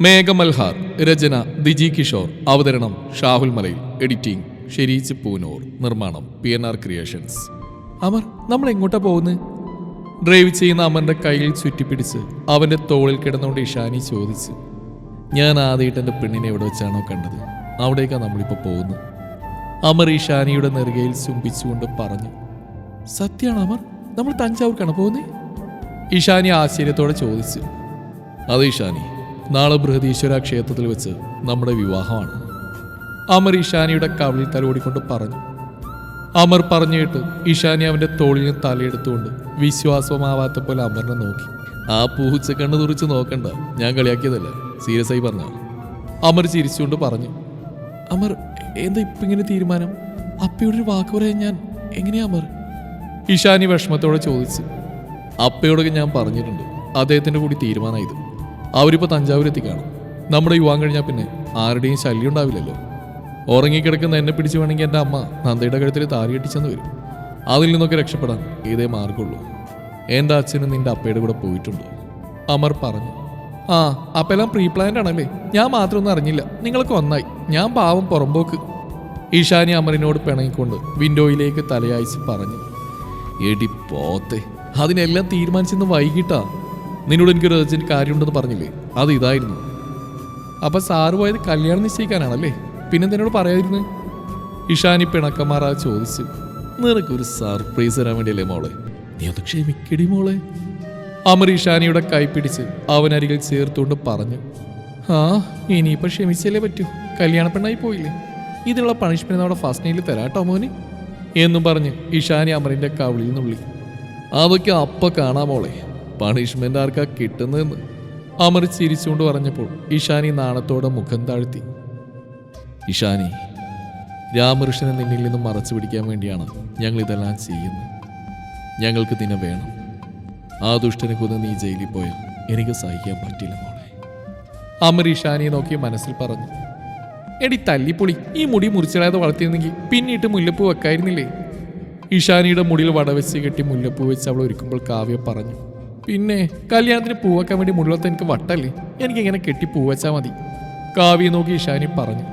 മേഘമൽഹാർ രചന ദിജി കിഷോർ അവതരണം ഷാഹുൽ മലയിൽ എഡിറ്റിംഗ് ഷെരീച്ച് പൂനൂർ നിർമ്മാണം P N R creations Amar നമ്മൾ എങ്ങോട്ടാ പോകുന്നത് ഡ്രൈവ് ചെയ്യുന്ന അമറിന്റെ കയ്യിൽ ചുറ്റിപ്പിടിച്ച് അവന്റെ തോളിൽ കിടന്നുകൊണ്ട് ഇഷാനി ചോദിച്ചു ഞാൻ ആദ്യമായിട്ട് എന്റെ പെണ്ണിനെ എവിടെ വെച്ചാണോ കണ്ടത്? അവിടേക്കാണ് നമ്മളിപ്പോൾ പോകുന്നത് അമർ ഇഷാനിയുടെ നെറുകയിൽ ചുംബിച്ചുകൊണ്ട് പറഞ്ഞു സത്യമാണ് അമർ നമ്മൾ തഞ്ചാവൂർക്കാണ് പോകുന്നത് ഇഷാനി ആശ്ചര്യത്തോടെ ചോദിച്ചു അതെ ഇഷാനി നാളെ ബൃഹദീശ്വര ക്ഷേത്രത്തിൽ വെച്ച് നമ്മുടെ വിവാഹമാണ്. അമർ ഇഷാനിയുടെ കവിളിൽ തലോടിക്കൊണ്ട് പറഞ്ഞു. അമർ പറഞ്ഞു കേട്ട് ഇഷാനി അവന്റെ തോളിന് തലയെടുത്തുകൊണ്ട് വിശ്വാസമാവാത്ത പോലെ അമറിനെ നോക്കി. ആ പൂച്ച കണ്ണു തുറിച്ച് നോക്കണ്ട ഞാൻ കളിയാക്കിയതല്ല സീരിയസ് ആയി പറഞ്ഞ. അമർ ചിരിച്ചുകൊണ്ട് പറഞ്ഞു. അമർ എന്താ ഇപ്പൊ ഇങ്ങനെ തീരുമാനം? അപ്പയോടൊരു വാക്ക് പറയാൻ ഞാൻ എങ്ങനെയാ അമർ? ഇഷാനി വിഷമത്തോടെ ചോദിച്ചു. അപ്പയോടൊക്കെ ഞാൻ പറഞ്ഞിട്ടുണ്ട് അദ്ദേഹത്തിന്റെ കൂടി തീരുമാനം ഇത് തഞ്ചാവൂരെത്തി എത്തിക്കാണ്. നമ്മുടെ യുവാൻ കഴിഞ്ഞാൽ പിന്നെ ആരുടെയും ശല്യം ഉണ്ടാവില്ലല്ലോ. ഉറങ്ങിക്കിടക്കുന്ന എന്നെ പിടിച്ചു വേണമെങ്കിൽ എന്റെ അമ്മ നന്ദയുടെ കഴുത്തിൽ താരി കെട്ടിച്ചെന്ന് വരും. അതിൽ നിന്നൊക്കെ രക്ഷപ്പെടാൻ ഇതേ മാർഗമുള്ളൂ എന്റെ അച്ഛനും നിന്റെ അപ്പയുടെ കൂടെ പോയിട്ടുണ്ട്? അമർ പറഞ്ഞു. ആ അപ്പെല്ലാം പ്രീ പ്ലാൻഡ് ആണല്ലേ? ഞാൻ മാത്രമൊന്നും അറിഞ്ഞില്ല. നിങ്ങൾക്ക് ഒന്നായി. ഞാൻ പാവം പുറമ്പോക്ക്. ഈശാനി അമറിനോട് പിണങ്ങിക്കൊണ്ട് വിൻഡോയിലേക്ക് തലയായിച്ച് പറഞ്ഞു. എടി പോത്തെ അതിനെല്ലാം തീരുമാനിച്ചെന്ന് വൈകിട്ടാ. നിന്നോട് എനിക്കൊരു അർജന്റ് കാര്യമുണ്ടെന്ന് പറഞ്ഞില്ലേ? അത് ഇതായിരുന്നു. അപ്പൊ സാറ് പോയത് കല്യാണം നിശ്ചയിക്കാനാണല്ലേ? പിന്നെ നിന്നോട് പറയാതിരുന്നു? ഇഷാനി പിണക്കമാറാ ചോദിച്ചു നിനക്കൊരു സർപ്രൈസ് തരാൻ വേണ്ടിയല്ലേ മോളെ? നീ ഒന്ന് ക്ഷമിക്കടി മോളെ. അമർ ഇഷാനിയുടെ കൈ പിടിച്ച് അവനരികിൽ ചേർത്തുകൊണ്ട് പറഞ്ഞു ആ ഇനിയിപ്പോ ക്ഷമിച്ചല്ലേ പറ്റൂ? കല്യാണ പെണ്ണായി പോയില്ലേ? ഇതിനുള്ള പണിഷ്മെന്റ് നമ്മുടെ ഫസ്റ്റ് നൈറ്റിൽ തരാട്ടോ മോനെ. എന്നും പറഞ്ഞ് ഇഷാനി അമറിന്റെ കവിളിൽ നിന്നുള്ളി അതൊക്കെ അപ്പ കാണാം മോളെ. പണിഷ്മെന്റ് ആർക്കാ കിട്ടുന്നതെന്ന് അമർ ചിരിച്ചുകൊണ്ട് പറഞ്ഞപ്പോൾ ഇഷാനി നാണത്തോടെ മുഖം താഴ്ത്തി. ഇഷാനി രാമകൃഷ്ണനെ നിന്നിൽ നിന്നും മറച്ചു പിടിക്കാൻ വേണ്ടിയാണ് ഞങ്ങൾ ഇതെല്ലാം ചെയ്യുന്നത്. ഞങ്ങൾക്ക് നിന്നെ വേണം. ആ ദുഷ്ടനെ കൊന്ന് നീ ജയിലിൽ പോയാൽ എനിക്ക് സഹിക്കാൻ പറ്റില്ല മോളെ. അമർ ഇഷാനിയെ നോക്കി മനസ്സിൽ പറഞ്ഞു എടി തല്ലിപ്പൊളി ഈ മുടി മുറിച്ചിടാതെ വളർത്തിയിരുന്നെങ്കിൽ പിന്നീട്ട് മുല്ലപ്പൂ വെക്കായിരുന്നില്ലേ? ഇഷാനിയുടെ മുടിയിൽ വടവെച്ച് കെട്ടി മുല്ലപ്പൂ വെച്ച് അവൾ ഒരുക്കുമ്പോൾ കാവ്യ പറഞ്ഞു പിന്നെ കല്യാണത്തിന് പൂവാക്കാൻ വേണ്ടി മുള്ളത്ത് എനിക്ക് വട്ടല്ലേ? എനിക്ക് എനിക്കിങ്ങനെ കെട്ടി പൂവച്ചാൽ മതി. കാവ്യ നോക്കി ഇഷാനി പറഞ്ഞു.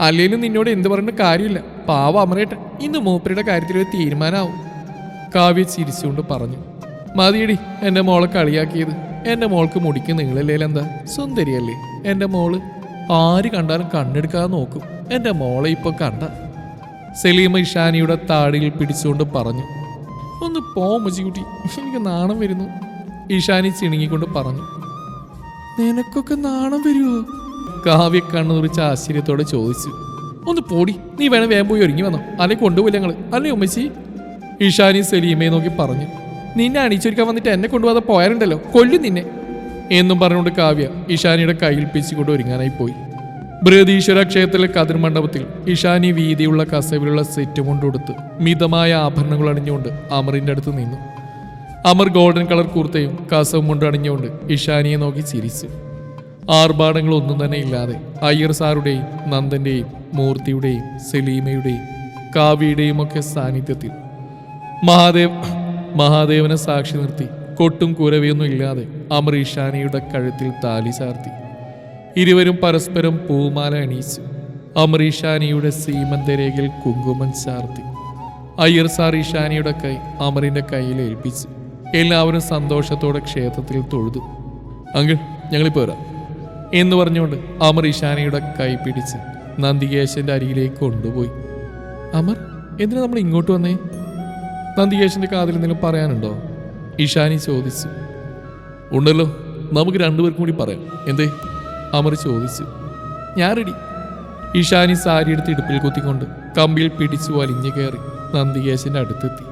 അല്ലേലും നിന്നോട് എന്ത് പറഞ്ഞിട്ട് കാര്യമില്ല. പാവ അമരേട്ട ഇന്ന് മൂപ്പരുടെ കാര്യത്തിൽ ഒരു തീരുമാനമാവും കാവ്യ ചിരിച്ചുകൊണ്ട് പറഞ്ഞു. മതിയടി എന്റെ മോളെ കളിയാക്കിയത്. എന്റെ മോൾക്ക് മുടിക്ക് നീളല്ലേലെന്താ സുന്ദരിയല്ലേ. എന്റെ മോൾ ആര് കണ്ടാലും കണ്ണെടുക്കാതെ നോക്കും. എന്റെ മോളെ ഇപ്പൊ കണ്ട. സലീമ ഇഷാനിയുടെ താടിയിൽ പിടിച്ചുകൊണ്ട് പറഞ്ഞു. ഒന്ന് പോ മുച്ചിക്കുട്ടി എനിക്ക് നാണം വരുന്നു. ഇഷാനി ചിണുങ്ങിക്കൊണ്ട് പറഞ്ഞു. നിനക്കൊക്കെ നാണം വരുമോ കാവ്യ കണ്ണുറിച്ച് ആശ്ചര്യത്തോടെ ചോദിച്ചു. ഒന്ന് പോടി നീ വേണം വേഗം പോയി ഒരുങ്ങി വന്നോ. അല്ലെ കൊണ്ടുപോയില്ല ഞങ്ങൾ. അല്ലേ ഉമ്മച്ചി? ഇഷാനി സലീമയെ നോക്കി പറഞ്ഞു. നിന്നെ അണിച്ചൊരുക്കാൻ വന്നിട്ട് എന്നെ കൊണ്ടുപോകാതെ പോയാറുണ്ടല്ലോ കൊല്ലും നിന്നെ. എന്നും പറഞ്ഞുകൊണ്ട് കാവ്യ ഇഷാനിയുടെ കയ്യിൽ പിച്ചുകൊണ്ട് ഒരുങ്ങാനായി പോയി. ബൃഹദീശ്വര ക്ഷേത്രത്തിലെ കതിർ മണ്ഡപത്തിൽ ഇഷാനി വീതിയുള്ള കസവിലുള്ള സെറ്റ് കൊണ്ടുകൊടുത്ത് മിതമായ ആഭരണങ്ങൾ അണിഞ്ഞുകൊണ്ട് അമറിന്റെ അടുത്ത് നിന്നു. അമർ ഗോൾഡൻ കളർ കുർത്തയും കസവും കൊണ്ട് അണിഞ്ഞുകൊണ്ട് ഇഷാനിയെ നോക്കി ചിരിച്ചു. ആർഭാടങ്ങളൊന്നും തന്നെ ഇല്ലാതെ അയ്യർ സാറുടെയും നന്ദന്റെയും മൂർത്തിയുടെയും സലീമയുടെയും കാവ്യയുടെയും ഒക്കെ സാന്നിധ്യത്തിൽ മഹാദേവ് മഹാദേവനെ സാക്ഷി നിർത്തി കൊട്ടും കുരവിയൊന്നും ഇല്ലാതെ അമർ ഇഷാനിയുടെ കഴുത്തിൽ താലി ചാർത്തി. ഇരുവരും പരസ്പരം പൂമാല അണിയിച്ചു. അമറീഷാനിയുടെ സീമന്തരേഖയിൽ കുങ്കുമം ചാർത്തി. അയ്യർ സാർ ഇഷാനിയുടെ കൈ അമറിന്റെ കയ്യിൽ ഏൽപ്പിച്ചു. എല്ലാവരും സന്തോഷത്തോടെ ക്ഷേത്രത്തിൽ തൊഴുതു. അങ്കിൾ ഞങ്ങളിപ്പോൾ വരാം. എന്ന് പറഞ്ഞുകൊണ്ട് അമർ ഇഷാനിയുടെ കൈ പിടിച്ച് നന്ദികേശന്റെ അരികിലേക്ക് കൊണ്ടുപോയി. അമർ എന്തിനാ നമ്മൾ ഇങ്ങോട്ട് വന്നേ? നന്ദികേശന്റെ കാതിൽ എന്തെങ്കിലും പറയാനുണ്ടോ? ഇഷാനി ചോദിച്ചു. ഉണ്ടല്ലോ നമുക്ക് രണ്ടുപേർക്കും കൂടി പറയാം. എന്തേ? അമർ ചോദിച്ചു. ഞാൻ റെഡി ഇഷാനി സാരി എടുത്ത് ഇടുപ്പിൽ കുത്തിക്കൊണ്ട് കമ്പിയിൽ പിടിച്ചു വലിഞ്ഞു കയറി നന്ദികേശന്റെ അടുത്തെത്തി.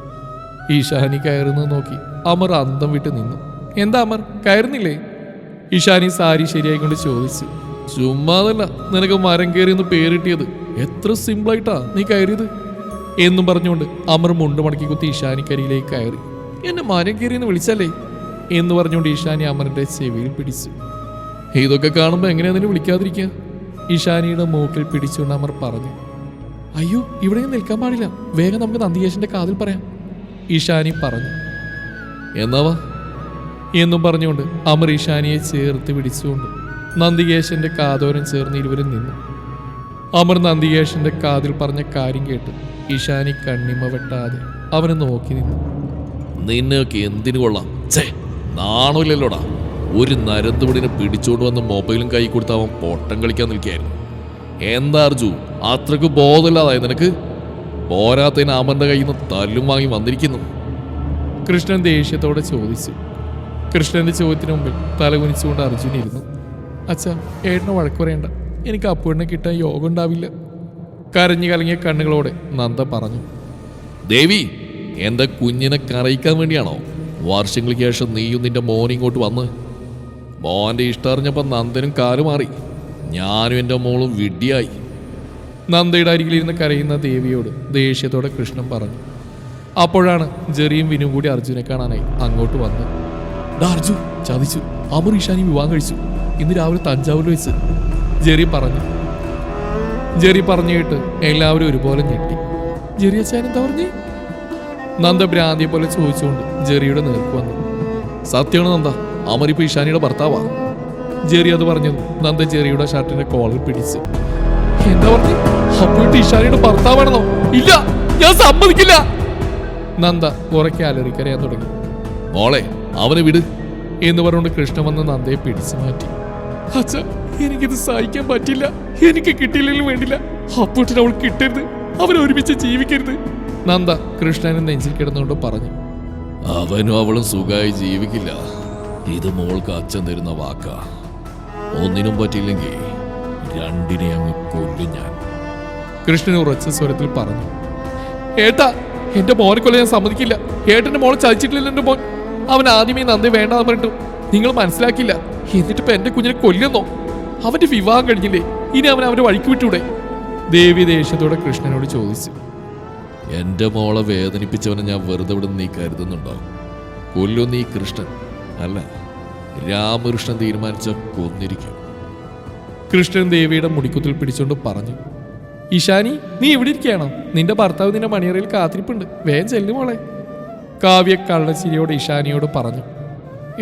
ഈശാനി കയറുന്നത് നോക്കി അമർ അന്തം വിട്ട് നിന്നു. എന്താ അമർ? കയറുന്നില്ലേ? ഇഷാനി സാരി ശരിയായി കൊണ്ട് ചോദിച്ചു. ചുമ്മാതല്ല നിനക്ക് മരം കയറി എന്ന് പേരിട്ടിയത്. എത്ര സിമ്പിളായിട്ടാ നീ കയറിയത്? എന്നും പറഞ്ഞുകൊണ്ട് അമർ മുണ്ട് മടക്കി കുത്തി ഇഷാനിക്കരിയിലേക്ക് കയറി. എന്നെ മരം കയറി എന്ന് വിളിച്ചല്ലേ? എന്ന് പറഞ്ഞുകൊണ്ട് ഈശാനി അമറിന്റെ ചെവിയിൽ പിടിച്ചു. ഇതൊക്കെ കാണുമ്പോൾ എങ്ങനെയാ നിന്നെ വിളിക്കാതിരിക്കുക ഇഷാനിയുടെ മൂക്കിൽ പിടിച്ചുകൊണ്ട് അമർ പറഞ്ഞു. അയ്യോ ഇവിടെ നിൽക്കാൻ പാടില്ല. വേഗം നമുക്ക് നന്ദികേശന്റെ കാതിൽ പറയാം. ഇഷാനി പറഞ്ഞു. എന്നാവാ എന്നും പറഞ്ഞുകൊണ്ട് അമർ ഇഷാനിയെ ചേർത്ത് പിടിച്ചുകൊണ്ട് നന്ദികേശന്റെ കാതോരം ചേർന്ന് ഇരുവരും നിന്നു. അമർ നന്ദികേശന്റെ കാതിൽ പറഞ്ഞ കാര്യം കേട്ട് ഇഷാനി കണ്ണിമ വെട്ടാതെ അവനെ നോക്കി നിന്നു. നിന്നൊക്കെ എന്തിനു കൊള്ളാം? ഛേ നാണമില്ലല്ലോടാ ഒരു നരന്തുപിടിനെ പിടിച്ചോണ്ട് വന്ന് മൊബൈലും കൈ കൊടുത്ത് അവൻ പൊട്ടം കളിക്കാൻ നിൽക്കുകയായിരുന്നു. എന്താ അർജു അത്രയ്ക്ക് ബോധമില്ലാതായി നിനക്ക്? പോരാത്തതിന് അമന്റെ കയ്യിൽ നിന്ന് തല്ലും വാങ്ങി വന്നിരിക്കുന്നു. കൃഷ്ണൻ ദേഷ്യത്തോടെ ചോദിച്ചു. കൃഷ്ണന്റെ ചോദ്യത്തിന് മുമ്പിൽ തലകുനിച്ചുകൊണ്ട് അർജുൻ ഇരുന്നു. അച്ഛാ ഏട്ടനെ വഴക്ക് പറയണ്ട. എനിക്ക് അപ്പുവിനെ കിട്ടാൻ യോഗം ഉണ്ടാവില്ല. കരഞ്ഞു കലങ്ങിയ കണ്ണുകളോടെ നന്ദ പറഞ്ഞു. ദേവി എന്റെ കുഞ്ഞിനെ കറയിക്കാൻ വേണ്ടിയാണോ? വർഷങ്ങൾക്ക് ശേഷം നീയും നിന്റെ മോനിങ്ങോട്ട് വന്ന് മോന്റെ ഇഷ്ടറിഞ്ഞപ്പോ നന്ദനും കാൽ മാറി. ഞാനും എന്റെ മോളും വിഡ്ഢിയായി. നന്ദയുടെ അരികിലിരുന്ന് കരയുന്ന ദേവിയോട് ദേഷ്യത്തോടെ കൃഷ്ണൻ പറഞ്ഞു അപ്പോഴാണ് ജെറിയും വിനും കൂടി അർജുനെ കാണാനായി അങ്ങോട്ട് വന്നു "ഡാ അർജു ചതിച്ചു. അമർ ഈശാനി വിവാഹം കഴിച്ചു. ഇന്ന് രാവിലെ തഞ്ചാവൂരിൽ വെച്ച്. ജെറി പറഞ്ഞു. ജെറി പറഞ്ഞു കേട്ട് എല്ലാവരും ഒരുപോലെ ഞെട്ടി. ജെറി അച്ഛൻ എന്താ പറഞ്ഞേ? നന്ദ ഭ്രാന്തിയെ പോലെ ചോദിച്ചുകൊണ്ട് ജെറിയുടെ നേർക്ക് വന്നു. സത്യമാണ് നന്ദ. അമരിപ്പോ ഇഷാനിയുടെ ഭർത്താവാ. ജെറി അത് പറഞ്ഞു നന്ദ ജെറിയുടെ ഷർട്ടിന്റെ കോളർ പിടിച്ച്. എന്താ പറഞ്ഞു? അപ്പോഴത്തെ ഇഷാനിയുടെ ഭർത്താവാണെന്നോ? ഇല്ല ഞാൻ സമ്മതിക്കില്ല. നന്ദ ഉറക്കെ അലറിക്കരയാൻ തുടങ്ങി. മോളെ അവനെ വിട് എന്ന് പറഞ്ഞുകൊണ്ട് കൃഷ്ണ വന്ന് നന്ദയെ പിടിച്ചു മാറ്റി. അച്ഛ എനിക്കിത് സഹിക്കാൻ പറ്റില്ല. എനിക്ക് കിട്ടിയില്ലെങ്കിലും വേണ്ടില്ല. അപ്പോട്ടിന് അവൾ കിട്ടരുത്. അവൻ ഒരുമിച്ച് ജീവിക്കരുത്. നന്ദ കൃഷ്ണനെ നെഞ്ചിൽ കിടന്നുകൊണ്ട് പറഞ്ഞു. അവനും അവളും സുഖമായി ജീവിക്കില്ല. ഇത് മോൾക്ക് അച്ഛൻ തരുന്ന വാക്ക. ഒന്നിനും പറ്റിയില്ലെങ്കിൽ രണ്ടിനെ അങ്ങ് കൊല്ലും ഞാൻ. കൃഷ്ണൻ ഉറച്ച സ്വരത്തിൽ പറഞ്ഞു ഏട്ടാ എന്റെ മോനെ കൊല്ലം ഞാൻ സമ്മതിക്കില്ല. ഏട്ടന്റെ മോൾ ചതിച്ചിട്ടില്ല എന്റെ മോൻ. അവൻ ആദ്യമേ നന്ദി വേണ്ടാന്ന് പറഞ്ഞിട്ടു. നിങ്ങൾ മനസ്സിലാക്കില്ല എന്നിട്ടിപ്പോ എന്റെ കുഞ്ഞിനെ കൊല്ലുന്നോ? അവന്റെ വിവാഹം കഴിഞ്ഞില്ലേ? ഇനി അവൻ അവന്റെ വഴിക്ക് വിട്ടൂടെ? ദേവി ദേഷ്യത്തോടെ കൃഷ്ണനോട് ചോദിച്ചു എന്റെ മോളെ വേദനിപ്പിച്ചവനെ ഞാൻ വെറുതെ വിടുന്ന നീ കരുതുന്നുണ്ടോ? കൊല്ലും നീ കൃഷ്ണൻ. അല്ല രാമകൃഷ്ണൻ തീരുമാനിച്ച കൊന്നിരിക്കും. കൃഷ്ണൻ ദേവിയുടെ മുടിക്കുത്തിൽ പിടിച്ചുകൊണ്ട് പറഞ്ഞു ഇഷാനി നീ ഇവിടെ ഇരിക്കുകയാണോ നിന്റെ ഭർത്താവ് നിന്റെ മണിയറയിൽ കാത്തിരിപ്പുണ്ട്. വേഗം ചെല്ലു മോളെ. കാവ്യ കള്ളച്ചിരിയോട് ഇഷാനിയോട് പറഞ്ഞു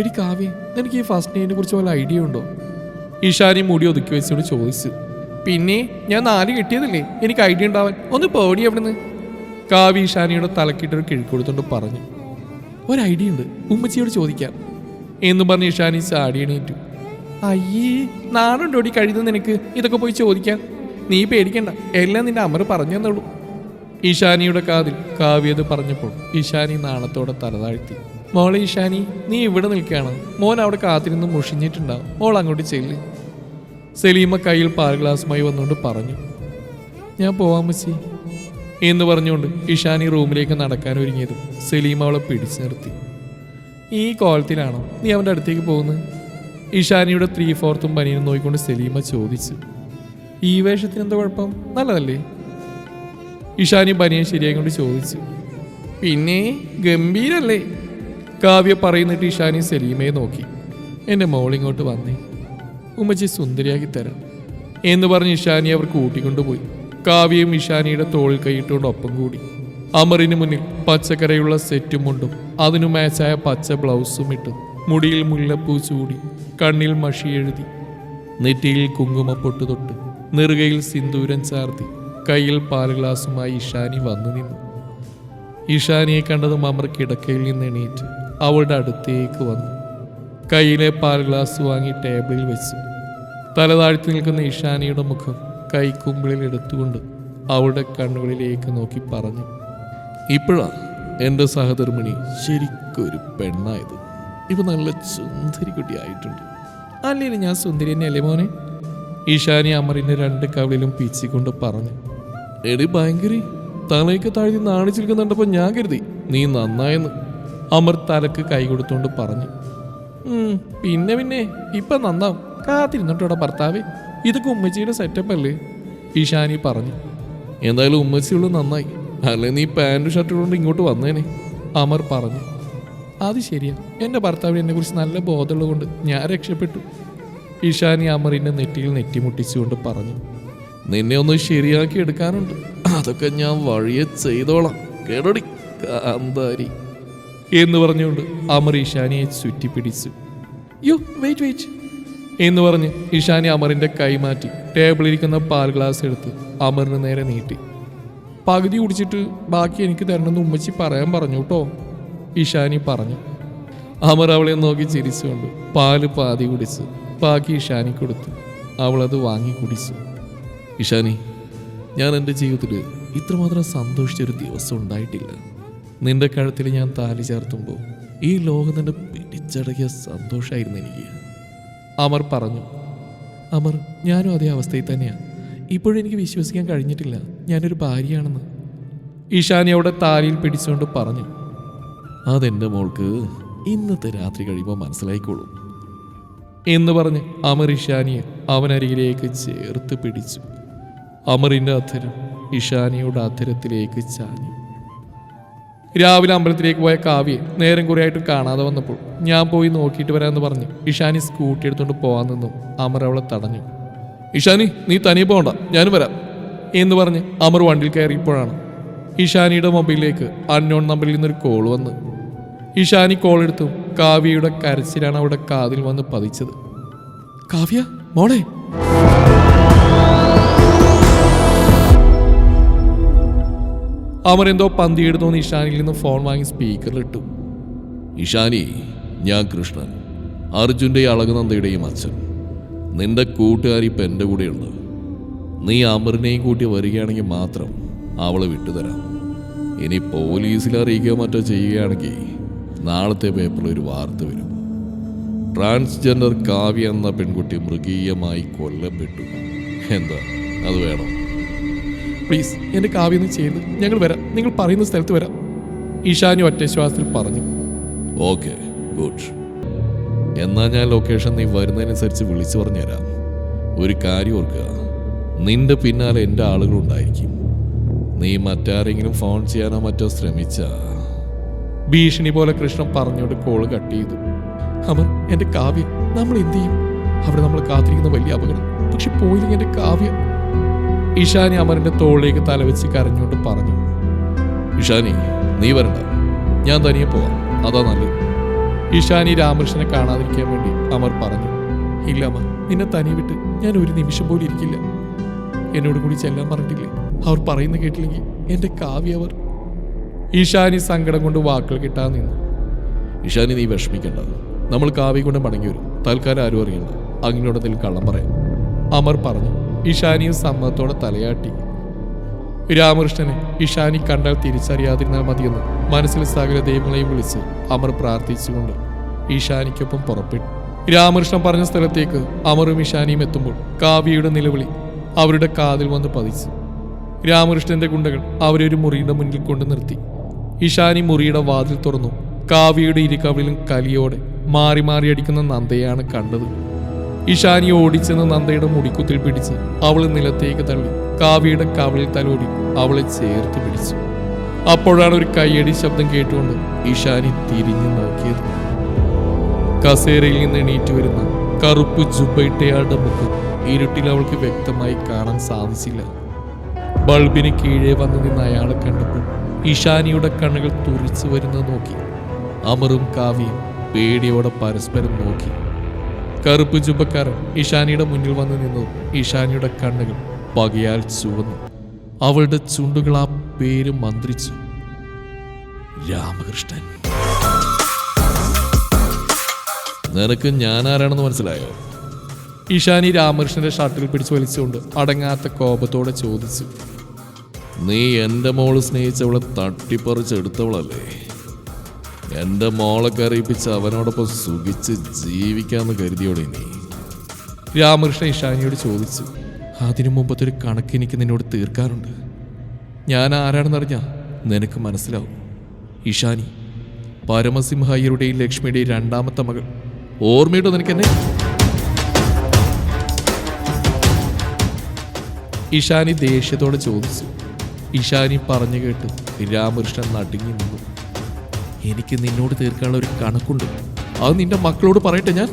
എടി കാവ്യ നിനക്ക് ഈ ഫസ്റ്റ് നെയിനെ കുറിച്ച് വല്ല ഐഡിയ ഉണ്ടോ? ഇഷാനി മുടി ഒതുക്കി വെച്ചുകൊണ്ട് ചോദിച്ചു പിന്നെ ഞാൻ നാല് കിട്ടിയതല്ലേ? എനിക്ക് ഐഡിയ ഉണ്ടാവാൻ. ഒന്ന് പേടി എവിടുന്ന്? കാവ്യ ഇഷാനിയുടെ തലക്കിട്ടൊരു കിഴിക്കൊടുത്തോണ്ട് പറഞ്ഞു ഒരു ഐഡിയ ഉണ്ട്. ഉമ്മച്ചിയോട് ചോദിക്കാം. എന്നും പറഞ്ഞ് ഇഷാനി ചാടി എണീറ്റു. അയ്യേ നാടുണ്ടോടി കഴിയുന്ന നിനക്ക്? ഇതൊക്കെ പോയി ചോദിക്കാൻ. നീ പേടിക്കണ്ട. എല്ലാം നിന്റെ അമർ പറഞ്ഞു തന്നുള്ളൂ ഇഷാനിയുടെ കാതിൽ കാവ്യത് പറഞ്ഞപ്പോൾ ഇഷാനി നാണത്തോടെ തലതാഴ്ത്തി. മോളെ ഇഷാനി നീ ഇവിടെ നിൽക്കുകയാണ് മോൻ അവിടെ കാത്തിരുന്ന് മുഷിഞ്ഞിട്ടുണ്ടാവും. മോൾ അങ്ങോട്ട് ചെല്ല്. സലീമ കയ്യിൽ പാൽ ഗ്ലാസുമായി വന്നുകൊണ്ട് പറഞ്ഞു. ഞാൻ പോവാം മച്ചി എന്ന് പറഞ്ഞുകൊണ്ട് ഇഷാനി റൂമിലേക്ക് നടക്കാൻ ഒരുങ്ങിയതും സലീമ അവളെ പിടിച്ചു നിർത്തി. ഈ കോലത്തിലാണോ നീ അവന്റെ അടുത്തേക്ക് പോകുന്നത്? ഇഷാനിയുടെ ത്രീ ഫോർത്തും പനിയും നോക്കിക്കൊണ്ട് സലീമ ചോദിച്ചു. ഈ വേഷത്തിന് എന്താ കുഴപ്പം? നല്ലതല്ലേ? ഇഷാനി ബനിയെ ശരിയായി കൊണ്ട് ചോദിച്ചു. പിന്നെ ഗംഭീരല്ലേ? കാവ്യ പറയുന്നിട്ട് ഇഷാനി സലീമയെ നോക്കി. എന്റെ മോളിങ്ങോട്ട് വന്നേ. ഉമ്മച്ചി സുന്ദരിയാക്കി തരാം എന്ന് പറഞ്ഞ് ഇഷാനി അവർ കൂട്ടിക്കൊണ്ടുപോയി. കാവ്യയും ഇഷാനിയുടെ തോളിൽ കൈയിട്ടുകൊണ്ട് ഒപ്പം കൂടി. അമറിന് മുന്നിൽ പച്ചക്കരയുള്ള സെറ്റും മുണ്ടും അതിനു മാച്ചായ പച്ച ബ്ലൗസും ഇട്ടു മുടിയിൽ മുല്ലപ്പൂ ചൂടി കണ്ണിൽ മഷി എഴുതി നെറ്റിയിൽ കുങ്കുമപ്പൊട്ട് തൊട്ട് നെറുകയിൽ സിന്ദൂരം ചാർത്തി കയ്യിൽ പാൽ ഗ്ലാസുമായി ഇഷാനി വന്നു നിന്നു. ഇഷാനിയെ കണ്ടതും അമർ കിടക്കയിൽ നിന്ന് എണീറ്റ് അവളുടെ അടുത്തേക്ക് വന്നു. കയ്യിലെ പാൽ ഗ്ലാസ് വാങ്ങി ടേബിളിൽ വെച്ചു. തലതാഴ്ത്തി നിൽക്കുന്ന ഇഷാനിയുടെ മുഖം കൈക്കുമ്പിളിൽ എടുത്തുകൊണ്ട് അവളുടെ കണ്ണുകളിലേക്ക് നോക്കി പറഞ്ഞു. ഇപ്പോഴാ എന്റെ സഹധർമ്മിണി ശരിക്കൊരു പെണ്ണായത്. ഇപ്പൊ നല്ല സുന്ദരി കുട്ടിയായിട്ടുണ്ട്. അല്ലെങ്കിൽ ഞാൻ സുന്ദരി തന്നെയല്ലേ മോനെ? ഈശാനി അമറിന്റെ രണ്ട് കവിളിലും പിച്ചിക്കൊണ്ട് പറഞ്ഞു എടി ഭയങ്കരി തലയ്ക്ക് താഴ്ത്തി നാണിച്ചിരിക്കുന്നുണ്ടപ്പോ ഞാൻ കരുതി നീ നന്നായെന്ന്. അമർ തലക്ക് കൈ കൊടുത്തുകൊണ്ട് പറഞ്ഞു "ഉം, പിന്നെ പിന്നെ ഇപ്പൊ നന്നാവും. കാത്തിരുന്നിട്ടോടെ ഭർത്താവേ ഇതൊക്കെ ഉമ്മച്ചിയുടെ സെറ്റപ്പ് അല്ലേ? ഈശാനി പറഞ്ഞു എന്തായാലും ഉമ്മച്ചിയുള്ള നന്നായി. അല്ലെ നീ പാന്റും ഷർട്ട് കൊണ്ട് ഇങ്ങോട്ട് വന്നേനെ. അമർ പറഞ്ഞു. അത് ശരിയാ. എന്റെ ഭർത്താവിന് എന്നെ കുറിച്ച് നല്ല ബോധമുള്ളതുകൊണ്ട് ഞാൻ രക്ഷപ്പെട്ടു. ഇഷാനി അമറിന്റെ നെറ്റിയിൽ നെറ്റിമുട്ടിച്ചുകൊണ്ട് പറഞ്ഞു. നിന്നെ ഒന്ന് ശരിയാക്കി എടുക്കാനുണ്ട്. അതൊക്കെ ഞാൻ വഴിയെ ചെയ്തോളാം. കേടടി കാന്താരി. എന്ന് പറഞ്ഞുകൊണ്ട് അമർ ഇഷാനിയെ ചുറ്റിപ്പിടിച്ചു. യോ വെയിറ്റ് വെയിറ്റ് എന്ന് പറഞ്ഞ് ഇഷാനി അമറിന്റെ കൈമാറ്റി ടേബിളിരിക്കുന്ന പാൽ ഗ്ലാസ് എടുത്ത് അമറിന് നേരെ നീട്ടി. പകുതി കുടിച്ചിട്ട് ബാക്കി എനിക്ക് തരണമെന്ന് ഉമ്മച്ചി പറയാൻ പറഞ്ഞു കേട്ടോ. ഇഷാനി പറഞ്ഞു. അമർ അവളെ നോക്കി ചിരിച്ചുകൊണ്ട് പാൽ പാതി കുടിച്ച് ബാക്കി ഇഷാനി കൊടുത്തു. അവളത് വാങ്ങി കുടിച്ചു. ഇഷാനി ഞാൻ എന്റെ ജീവിതത്തിൽ ഇത്രമാത്രം സന്തോഷിച്ചൊരു ദിവസം ഉണ്ടായിട്ടില്ല. നിന്റെ കഴുത്തിൽ ഞാൻ താലി ചേർത്തുമ്പോൾ ഈ ലോകം തന്നെ പിടിച്ചടക്കിയ സന്തോഷമായിരുന്നു എനിക്ക്. അമർ പറഞ്ഞു അമർ ഞാനും അതേ അവസ്ഥയിൽ തന്നെയാണ് ഇപ്പോഴും എനിക്ക് വിശ്വസിക്കാൻ കഴിഞ്ഞിട്ടില്ല. ഞാനൊരു ഭാര്യയാണെന്ന്. അവിടെ താലിയിൽ പിടിച്ചുകൊണ്ട് പറഞ്ഞു. അതെന്റെ മോൾക്ക് ഇന്നത്തെ രാത്രി കഴിയുമ്പോൾ മനസ്സിലായിക്കോളും. എന്ന് പറഞ്ഞ് അമർ ഇഷാനിയെ അവനരികിലേക്ക് ചേർത്ത് പിടിച്ചു. അമറിന്റെ അധരം ഇഷാനിയുടെ അധരത്തിലേക്ക് ചാഞ്ഞു. രാവിലെ അമ്പലത്തിലേക്ക് പോയ കാവ്യെ നേരം കുറേയായിട്ട് കാണാതെ വന്നപ്പോൾ ഞാൻ പോയി നോക്കിയിട്ട് വരാമെന്ന് പറഞ്ഞ് ഇഷാനി സ്കൂട്ടി എടുത്തുകൊണ്ട് പോകാൻ നിന്നും. അമർ അവളെ തടഞ്ഞു. ഇഷാനി നീ തനിയെ പോണ്ട ഞാൻ വരാം. എന്ന് പറഞ്ഞ് അമർ വണ്ടിയിൽ കയറിയപ്പോഴാണ് ഇഷാനിയുടെ മൊബൈലിലേക്ക് അൺനോൺ നമ്പറിൽ നിന്നൊരു കോൾ വന്ന്. ഇഷാനി കോൾ എടുത്തു. കാവ്യയുടെ കരച്ചിലാണ് അവിടെ കാതിൽ വന്ന് പതിച്ചത്. കാവ്യ മോളെ. അമർ എന്തോ പന്തിയെടുത്തു ഇഷാനിയിൽ നിന്ന് ഫോൺ വാങ്ങി സ്പീക്കറിലിട്ടു ഇഷാനി ഞാൻ കൃഷ്ണൻ. അർജുന്റെ അളകുനന്ദയുടെയും അച്ഛൻ. നിന്റെ കൂട്ടുകാരി ഇപ്പം എന്റെ കൂടെയുണ്ട്. നീ അമറിനെയും കൂട്ടി വരികയാണെങ്കിൽ മാത്രം അവളെ വിട്ടുതരാം. ഇനി പോലീസിൽ അറിയിക്കുകയോ മറ്റോ ചെയ്യുകയാണെങ്കിൽ നാളത്തെ പേപ്പറിൽ ഒരു വാർത്ത വരും. ട്രാൻസ്ജെൻഡർ കാവ്യ എന്ന പെൺകുട്ടി മൃഗീയമായി കൊല്ലപ്പെട്ടു. എന്താ? അത് വേണം? പ്ലീസ് എന്റെ കാവ്യ ഒന്ന് ചെയ്ത് ഞങ്ങൾ വരാം. നിങ്ങൾ പറയുന്ന സ്ഥലത്ത് വരാം. ഈശാനി ഒറ്റ ശ്വാസത്തിൽ പറഞ്ഞു. Okay good. എന്നാൽ ഞാൻ ലൊക്കേഷൻ നീ വരുന്നതിനനുസരിച്ച് വിളിച്ചു പറഞ്ഞുതരാം. ഒരു കാര്യം ഓർക്കുക. നിന്റെ പിന്നാലെ എന്റെ ആളുകളുണ്ടായിരിക്കും നീ മറ്റാരെങ്കിലും ഫോൺ ചെയ്യാനോ മറ്റോ ശ്രമിച്ച. ഭീഷണി പോലെ കൃഷ്ണൻ പറഞ്ഞോണ്ട് കോൾ കട്ട് ചെയ്തു. അമർ എന്റെ കാവ്യ നമ്മൾ എന്ത് ചെയ്യും? അവിടെ നമ്മൾ കാത്തിരിക്കുന്ന വലിയ അപകടം. പക്ഷെ പോയില്ലെങ്കിൽ എന്റെ കാവ്യ. ഇഷാനി അമറിന്റെ തോളിലേക്ക് തലവെച്ച് കരഞ്ഞുകൊണ്ട് പറഞ്ഞു. ഇഷാനി നീ വരണ്ട. ഞാൻ തനിയെ പോവാം. അതാ നല്ലത്. ഇഷാനി രാമകൃഷ്ണനെ കാണാതിരിക്കാൻ വേണ്ടി അമർ പറഞ്ഞു ഇല്ല അമർ നിന്നെ തനി വിട്ട് ഞാൻ ഒരു നിമിഷം പോലും ഇരിക്കില്ല. എന്നോട് കൂടി ചെല്ലാൻ പറഞ്ഞിട്ടില്ലേ? അവർ പറയുന്ന കേട്ടില്ലെങ്കിൽ എന്റെ കാവ്യ അവർ. ഈശാനി സങ്കടം കൊണ്ട് വാക്കുകൾ കിട്ടാൻ നിന്നു. ഈശാനി നീ വിഷമിക്കേണ്ട നമ്മൾ കാവ്യ കൊണ്ട് മടങ്ങി വരും. തൽക്കാലം ആരും അറിയണ്ട. അങ്ങനോട് എന്തെങ്കിലും കള്ളം പറയാം. അമർ പറഞ്ഞു ഈശാനിയും സമ്മതത്തോടെ തലയാട്ടി. രാമകൃഷ്ണനെ ഇഷാനി കണ്ടാൽ തിരിച്ചറിയാതിരുന്നാൽ മതിയെന്ന് മനസ്സിൽ സകല ദൈവങ്ങളെയും വിളിച്ച് അമർ പ്രാർത്ഥിച്ചുകൊണ്ട് ഈശാനിക്കൊപ്പം പുറപ്പെട്ടു. രാമകൃഷ്ണൻ പറഞ്ഞ സ്ഥലത്തേക്ക് അമറും ഇഷാനിയും എത്തുമ്പോൾ കാവ്യയുടെ നിലവിളി അവരുടെ കാതിൽ വന്ന് പതിച്ചു. രാമകൃഷ്ണന്റെ ഗുണ്ടകൾ അവരെ ഒരു മുറിയുടെ മുന്നിൽ കൊണ്ട് നിർത്തി. ഇഷാനി മുറിയുടെ വാതിൽ തുറന്നു കാവ്യയുടെ ഇരുകവിളിലും കലിയോടെ മാറി മാറി അടിക്കുന്ന നന്ദയാണ് കണ്ടത്. ഇഷാനി ഓടിച്ചെന്ന് നന്ദയുടെ മുടിക്കുത്തിൽ പിടിച്ച് അവൾ നിലത്തേക്ക് തള്ളി. കാവ്യയുടെ കവളിൽ തലോടി അവളെ ചേർത്ത് പിടിച്ചു. അപ്പോഴാണ് ഒരു കയ്യടി ശബ്ദം കേട്ടുകൊണ്ട് ഇഷാനി തിരിഞ്ഞു നോക്കിയത്. കസേരയിൽ നിന്ന് എണീറ്റ് വരുന്ന കറുപ്പ് ജുബയിട്ടയാളുടെ മുഖം ഇരുട്ടിൽ അവൾക്ക് വ്യക്തമായി കാണാൻ സാധിച്ചില്ല. ബൾബിന് കീഴെ വന്നു നിന്ന് അയാളെ കണ്ടപ്പോൾ ഇഷാനിയുടെ കണ്ണുകൾ തുറിച്ചു വരുന്നത് നോക്കി. അമറും കാവ്യയും പേടിയോടെ പരസ്പരം നോക്കി. കറുപ്പ് ജുബക്കാരൻ ഇഷാനിയുടെ മുന്നിൽ വന്നു നിന്നതും ഇഷാനിയുടെ കണ്ണുകൾ പകയാൽ ചുവന്നു. അവളുടെ ചുണ്ടുകൾ ആ പേര് മന്ത്രിച്ചു. രാമകൃഷ്ണൻ. നിനക്ക് ഞാൻ ആരാണെന്ന് മനസ്സിലായോ? ഇഷാനി രാമകൃഷ്ണന്റെ ഷർട്ടിൽ പിടിച്ചു വലിച്ചുകൊണ്ട് അടങ്ങാത്ത കോപത്തോടെ ചോദിച്ചു. നീ എന്റെ മോൾ സ്നേഹിച്ചവളെ തട്ടിപ്പറിച്ചെടുത്തവളല്ലേ എന്റെ മോളെ കറിയിപ്പിച്ച് അവനോടൊപ്പം സുഖിച്ച് ജീവിക്കാമെന്ന് കരുതിയോടെ നീ? രാമകൃഷ്ണൻ ഇഷാനിയോട് ചോദിച്ചു. അതിനു മുമ്പത്തെ ഒരു കണക്ക് എനിക്ക് നിന്നോട് തീർക്കാറുണ്ട്. ഞാൻ ആരാണെന്നറിഞ്ഞാ? നിനക്ക് മനസ്സിലാവും. ഇഷാനി പരമസിംഹയ്യരുടെയും ലക്ഷ്മിയുടെയും രണ്ടാമത്തെ മകൾ. ഓർമ്മയുണ്ടോ നിനക്കെന്നെ? ഇഷാനി ദേഷ്യത്തോടെ ചോദിച്ചു. ഇഷാനി പറഞ്ഞു കേട്ട് രാമകൃഷ്ണൻ നടുങ്ങി നിന്നു. എനിക്ക് നിന്നോട് തീർക്കാനുള്ള ഒരു കണക്കുണ്ട്. അത് നിന്റെ മക്കളോട് പറയട്ടെ ഞാൻ?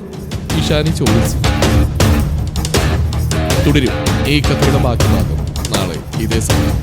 ഇഷാനി ചോദിച്ചു. തുടരും. ബാക്കി ഭാഗം നാളെ ഇതേ സമയം.